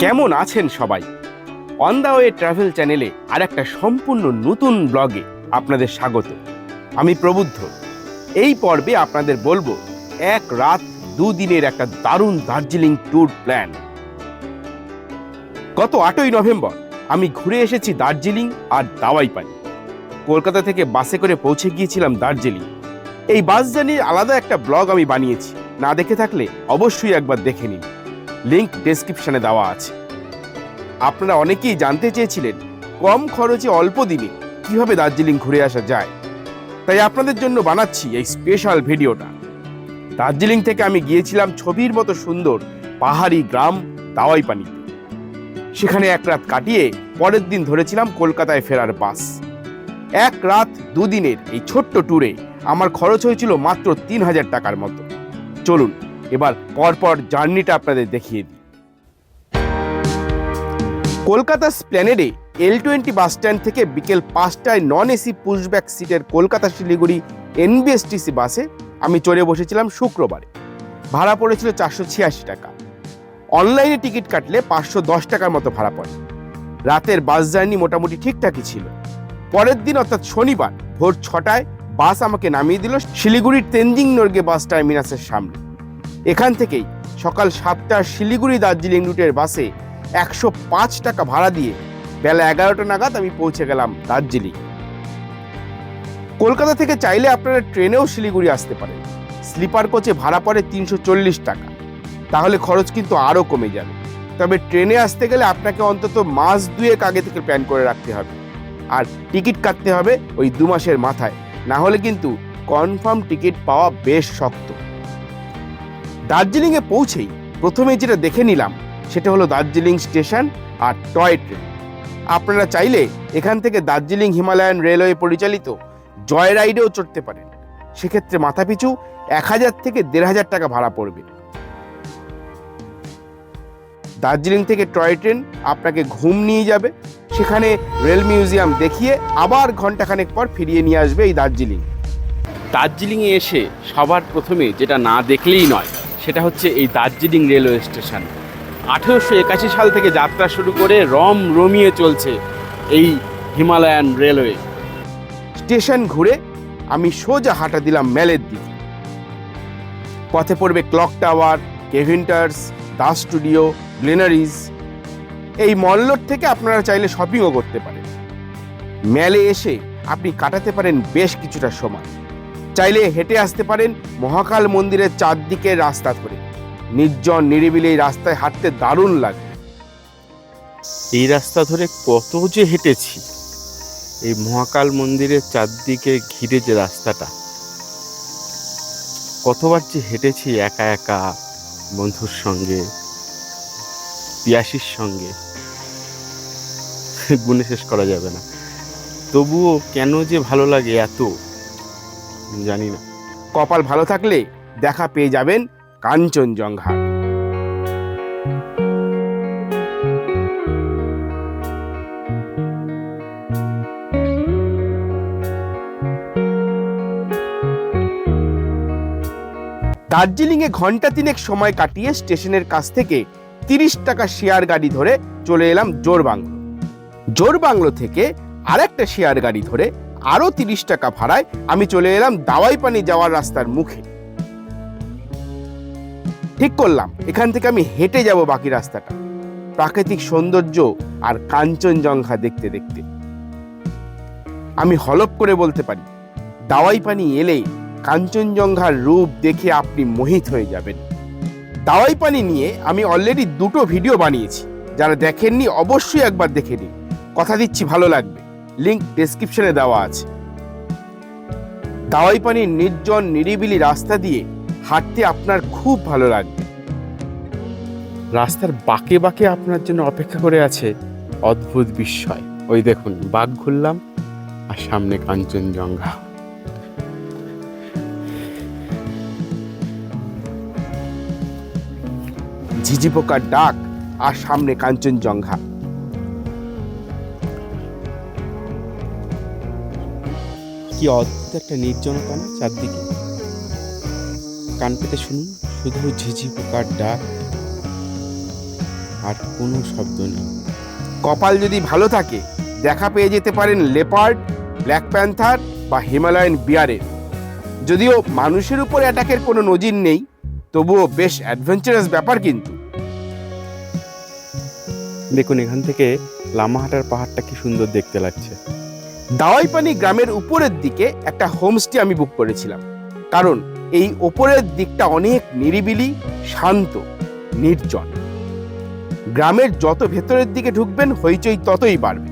কেমন আছেন সবাই? অন দ্য ওয়ে ট্রাভেল চ্যানেলে আর একটা সম্পূর্ণ নতুন ব্লগে আপনাদের স্বাগত। আমি প্রবুদ্ধ। এই পর্বে আপনাদের বলব, এক রাত দুদিনের একটা দারুণ দার্জিলিং ট্যুর প্ল্যান। গত আটই নভেম্বর আমি ঘুরে এসেছি দার্জিলিং আর দাওয়াইপানি কলকাতা থেকে বাসে করে পৌঁছে গিয়েছিলাম দার্জিলিং। এই বাস জার্নির আলাদা একটা ব্লগ আমি বানিয়েছি। না দেখে থাকলে অবশ্যই একবার দেখে নিন। লিংক ডেসক্রিপশনে দেওয়া আছে। আপনারা অনেকেই জানতে চেয়েছিলেন, কম খরচে অল্প দিনে কীভাবে দার্জিলিং ঘুরে আসা যায়। তাই আপনাদের জন্য বানাচ্ছি এই স্পেশাল ভিডিওটা। দার্জিলিং থেকে আমি গিয়েছিলাম ছবির মতো সুন্দর পাহাড়ি গ্রাম দাওয়াইপানিতে। সেখানে এক রাত কাটিয়ে পরের দিন ধরেছিলাম কলকাতায় ফেরার বাস। এক রাত দুদিনের এই ছোট্ট ট্যুরে আমার খরচ হয়েছিল মাত্র তিন হাজার টাকার মতো। চলুন এবার পরপর জার্নিটা আপনাদের দেখিয়ে দিই। কলকাতা স্প্ল্যানেডে এল টোয়েন্টি বাস স্ট্যান্ড থেকে বিকেল পাঁচটায় নন এসি পুশব্যাক সিটের কলকাতা শিলিগুড়ি এনবিএসটিসি বাসে আমি চড়ে বসেছিলাম শুক্রবারে। ভাড়া পড়েছিল চারশো ছিয়াশি টাকা। অনলাইনে টিকিট কাটলে পাঁচশো দশ টাকার মতো ভাড়া পড়ে। রাতের বাস জার্নি মোটামুটি ঠিকঠাকই ছিল। পরের দিন অর্থাৎ শনিবার ভোর ছটায় বাস আমাকে নামিয়ে দিল শিলিগুড়ির তেনজিং নর্গে বাস টার্মিনাসের সামনে। এখান থেকেই সকাল সাতটার শিলিগুড়ি দার্জিলিং রুটের বাসে একশো পাঁচ টাকা ভাড়া দিয়ে বেলা এগারোটা নাগাদ আমি পৌঁছে গেলাম দার্জিলিং। কলকাতা থেকে চাইলে আপনারা ট্রেনেও শিলিগুড়ি আসতে পারেন। স্লিপার কোচে ভাড়া পড়ে তিনশো চল্লিশ টাকা। তাহলে খরচ কিন্তু আরও কমে যাবে। তবে ট্রেনে আসতে গেলে আপনাকে অন্তত মাস দুয়েক আগে থেকে প্ল্যান করে রাখতে হবে। আর টিকিট কাটতে হবে ওই দু মাসের মাথায়। না হলে কিন্তু কনফার্ম টিকিট পাওয়া বেশ শক্ত। দার্জিলিংয়ে পৌঁছেই প্রথমে যেটা দেখে নিলাম, সেটা হলো দার্জিলিং স্টেশন আর টয় ট্রেন। আপনারা চাইলে এখান থেকে দার্জিলিং হিমালয়ান রেলওয়ে পরিচালিত জয় রাইডেও চড়তে পারেন। সেক্ষেত্রে মাথাপিছু এক হাজার থেকে দেড় হাজার টাকা ভাড়া পড়বে। দার্জিলিং থেকে টয় ট্রেন আপনাকে ঘুম নিয়ে যাবে। সেখানে রেল মিউজিয়াম দেখিয়ে আবার ঘন্টাখানেক পর ফিরিয়ে নিয়ে আসবে এই দার্জিলিং। দার্জিলিংয়ে এসে সবার প্রথমে যেটা না দেখলেই নয় সেটা হচ্ছে এই দার্জিলিং রেলওয়ে স্টেশন। আঠেরোশো একাশি সাল থেকে যাত্রা শুরু করে রম রমিয়ে চলছে এই হিমালয়ান রেলওয়ে। স্টেশন ঘুরে আমি সোজা হাঁটা দিলাম মেলের দিকে। পথে পড়বে clock tower, Keventers Das studio, Glenary's. এই মল্লর থেকে আপনারা চাইলে শপিংও করতে পারেন। মেলে এসে আপনি কাটাতে পারেন বেশ কিছুটা সময়। চাইলে হেঁটে আসতে পারেন মহাকাল মন্দিরের চারদিকের রাস্তা ধরে। নির্জন নিরিবিলি রাস্তায় হাঁটতে দারুণ লাগে। এই রাস্তা ধরে কত যে হেঁটেছি। এই মহাকাল মন্দিরের চারদিকে ঘিরে যে রাস্তাটা। কতবার যে হেঁটেছি একা একা, বন্ধুর সঙ্গে, পিয়াসির সঙ্গে। গুণে শেষ করা যাবে না। তবুও কেন যে ভালো লাগে এত? জানি না কপাল ভালো থাকলে দেখা পেয়ে যাবেন কাঞ্চনজঙ্ঘা। দার্জিলিংয়ে ঘণ্টা তিনেক সময় কাটিয়ে স্টেশনের কাছ থেকে তিরিশ টাকা শেয়ার গাড়ি ধরে চলে এলাম জোরবাংলো। জোরবাংলো থেকে আরেকটা শেয়ার গাড়ি ধরে আরও তিরিশ টাকা ভাড়ায় আমি চলে এলাম দাওয়াইপানি যাওয়ার রাস্তার মুখে। ঠিক করলাম, এখান থেকে আমি হেঁটে যাব বাকি রাস্তাটা। প্রাকৃতিক সৌন্দর্য আর কাঞ্চনজঙ্ঘা দেখতে দেখতে। আমি হলপ করে বলতে পারি দাওয়াই পানি এলে কাঞ্চনজঙ্ঘার রূপ দেখে আপনি মোহিত হয়ে যাবেন। দাওয়াই পানি নিয়ে আমি অলরেডি দুটো ভিডিও বানিয়েছি, যারা দেখেননি অবশ্যই একবার দেখে নিন। কথা দিচ্ছি, ভালো লাগবে। লিংক ডেসক্রিপশনে দেওয়া আছে। দাওয়াই পানির নির্জন নিরিবিলি রাস্তা দিয়ে হাঁটতে আপনার খুব ভালো লাগবে। রাস্তার বাঁকে বাঁকে আপনার জন্য অপেক্ষা করে আছে অদ্ভুত বিস্ময়। ওই দেখুন, বাঘ ঘুরলাম আর সামনে কাঞ্চনজঙ্ঘা। ঝিঝি পোকার ডাক আর সামনে কাঞ্চনজঙ্ঘা। কি অদ্ভুত একটা নির্জনতা না চারদিকে? কান পেতে শুনুন শুধু ঝিঝি পোকার ডাক আর কোনো শব্দ নেই। কপাল যদি ভালো থাকে দেখা পেয়ে যেতে পারেন লেপার্ড ব্ল্যাক প্যান্থার বা হিমালয়ান বিয়ারের। যদিও মানুষের উপর অ্যাটাকের কোনো নজির নেই তবুও বেশ অ্যাডভেঞ্চারাস ব্যাপার কিন্তু। দেখুন এখান থেকে লামাহাটার পাহাড়টা কি সুন্দর দেখতে লাগছে। দাওয়াইপানি গ্রামের উপরের দিকে একটা হোমস্টে আমি বুক করেছিলাম। কারণ এই ওপরের দিকটা অনেক নিরিবিলি, শান্ত, নির্জন। গ্রামের যত ভেতরের দিকে ঢুকবেন, হইচই ততই বাড়বে।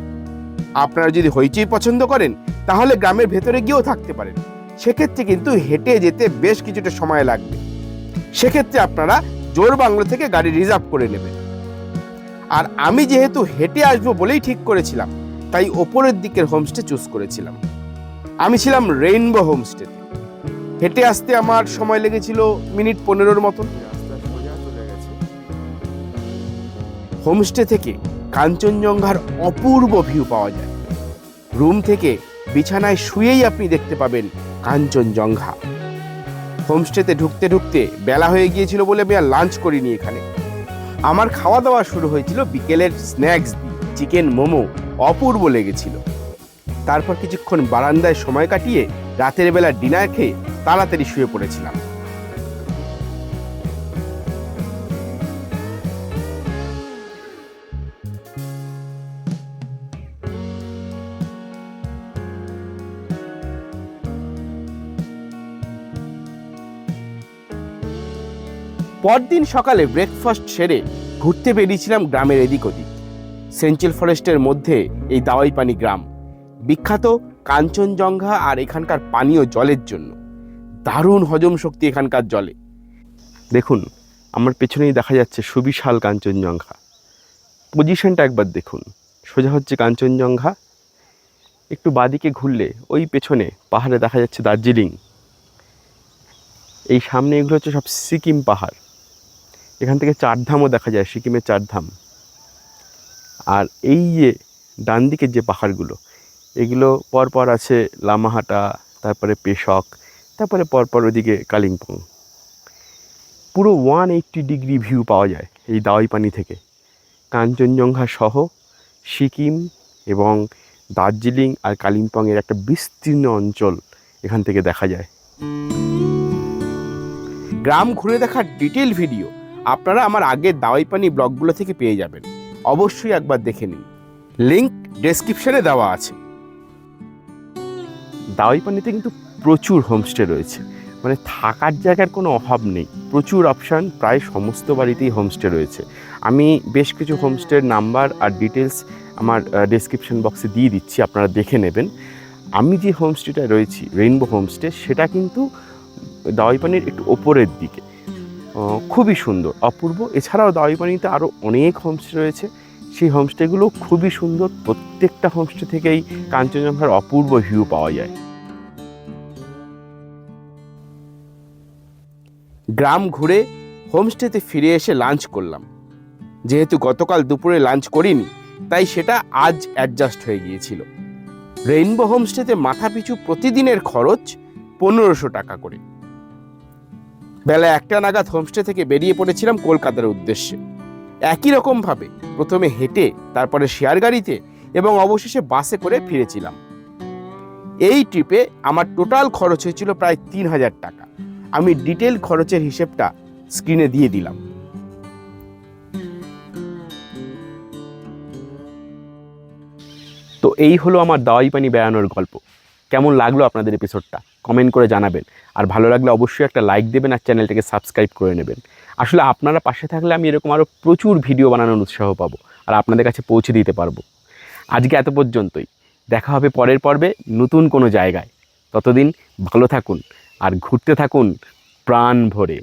আপনারা যদি হইচই পছন্দ করেন, তাহলে গ্রামের ভেতরে গিয়েও থাকতে পারেন। সেক্ষেত্রে কিন্তু হেঁটে যেতে বেশ কিছুটা সময় লাগবে। সেক্ষেত্রে আপনারা জোর বাংলো থেকে গাড়ি রিজার্ভ করে নেবেন। আর আমি যেহেতু হেঁটে আসব বলেই ঠিক করেছিলাম তাই ওপরের দিকের হোমস্টে চুজ করেছিলাম। আমি ছিলাম রেইনবো হোমস্টেতে হেঁটে আসতে আমার সময় লেগেছিল মিনিট পনেরোর মতন। হোমস্টে থেকে কাঞ্চনজঙ্ঘার অপূর্ব ভিউ পাওয়া যায়। রুম থেকে বিছানায় শুয়েই আপনি দেখতে পাবেন কাঞ্চনজঙ্ঘা। হোমস্টেতে ঢুকতে ঢুকতে বেলা হয়ে গিয়েছিল বলে আমি আর লাঞ্চ করিনি এখানে। আমার খাওয়া দাওয়া শুরু হয়েছিল বিকেলের স্ন্যাক্স দিয়ে চিকেন মোমো। অপূর্ব লেগেছিল। তারপর কিছুক্ষণ বারান্দায় সময় কাটিয়ে রাতের বেলা ডিনার খেয়ে তাড়াতাড়ি শুয়ে পড়েছিলাম। পরদিন সকালে ব্রেকফাস্ট সেরে ঘুরতে বেরিয়েছিলাম গ্রামের এদিক ওদিক। সেঞ্চুয়াল ফরেস্টের মধ্যে এই দাওয়াইপানি গ্রাম। বিখ্যাত কাঞ্চনজঙ্ঘা আর এখানকার পানীয় জলের জন্য। দারুণ হজম শক্তি এখানকার জলে। দেখুন, আমার পেছনেই দেখা যাচ্ছে সুবিশাল কাঞ্চনজঙ্ঘা। পজিশনটা একবার দেখুন। সোজা হচ্ছে কাঞ্চনজঙ্ঘা। একটু বাদিকে ঘুরলে ওই পেছনে পাহাড়ে দেখা যাচ্ছে দার্জিলিং। এই সামনে এগুলো হচ্ছে সব সিকিম পাহাড়। এখান থেকে চারধামও দেখা যায়, সিকিমের চারধাম। আর এই যে ডান দিকের যে পাহাড়গুলো, এগুলো পরপর আছে লামাহাটা, তারপরে পেশক, তারপরে পরপর ওদিকে কালিম্পং। পুরো ওয়ান এইট্টি ডিগ্রি ভিউ পাওয়া যায় এই দাওয়াই পানি থেকে। কাঞ্চনজঙ্ঘা সহ সিকিম এবং দার্জিলিং আর কালিম্পংয়ের একটা বিস্তীর্ণ অঞ্চল এখান থেকে দেখা যায়। গ্রাম ঘুরে দেখার ডিটেল ভিডিও আপনারা আমার আগের দাওয়াইপানি ব্লগগুলো থেকে পেয়ে যাবেন। অবশ্যই একবার দেখে নিন। লিঙ্ক ডেসক্রিপশনে দেওয়া আছে। দাওয়াই পানিতে কিন্তু প্রচুর হোমস্টে রয়েছে। মানে থাকার জায়গার কোনো অভাব নেই। প্রচুর অপশান, প্রায় সমস্ত বাড়িতেই হোমস্টে রয়েছে। আমি বেশ কিছু হোমস্টের নাম্বার আর ডিটেলস আমার ডেসক্রিপশন বক্সে দিয়ে দিচ্ছি, আপনারা দেখে নেবেন। আমি যে হোমস্টেটা রয়েছি, রেইনবো হোমস্টে, সেটা কিন্তু দাওয়াই পানির একটু ওপরের দিকে। খুবই সুন্দর, অপূর্ব। এছাড়াও দাওয়াই পানিতে আরও অনেক হোমস্টে রয়েছে। সেই হোমস্টেগুলো খুবই সুন্দর। প্রত্যেকটা হোমস্টে থেকেই কাঞ্চনজঙ্ঘার অপূর্ব ভিউ পাওয়া যায়। গ্রাম ঘুরে হোমস্টেতে ফিরে এসে লাঞ্চ করলাম। যেহেতু গতকাল দুপুরে লাঞ্চ করিনি, তাই সেটা আজ অ্যাডজাস্ট হয়ে গিয়েছিল। রেইনবো হোমস্টেতে মাথাপিছু প্রতিদিনের খরচ পনেরোশো টাকা করে। বেলা একটা নাগাদ হোমস্টে থেকে বেরিয়ে পড়েছিলাম কলকাতার উদ্দেশ্যে। একই রকমভাবে প্রথমে হেঁটে, তারপরে শেয়ার গাড়িতে এবং অবশেষে বাসে করে ফিরেছিলাম। এই ট্রিপে আমার টোটাল খরচ হয়েছিল প্রায় তিন হাজার টাকা। আমি ডিটেল খরচের হিসেবটা স্ক্রিনে দিয়ে দিলাম। তো এই হলো আমার দাওয়াই পানি বেড়ানোর গল্প। কেমন লাগল আপনাদের এপিসোডটা কমেন্ট করে জানাবেন। আর ভালো লাগলে অবশ্যই একটা লাইক দেবেন আর চ্যানেলটাকে সাবস্ক্রাইব করে নেবেন। আসলে আপনারা পাশে থাকলে আমি এরকম আরও প্রচুর ভিডিও বানানোর উৎসাহ পাবো, আর আপনাদের কাছে পৌঁছে দিতে পারব। আজকে এত পর্যন্তই। দেখা হবে পরের পর্বে নতুন কোনো জায়গায়। ততদিন ভালো থাকুন, আর ঘুরতে থাকুন প্রাণ ভরে।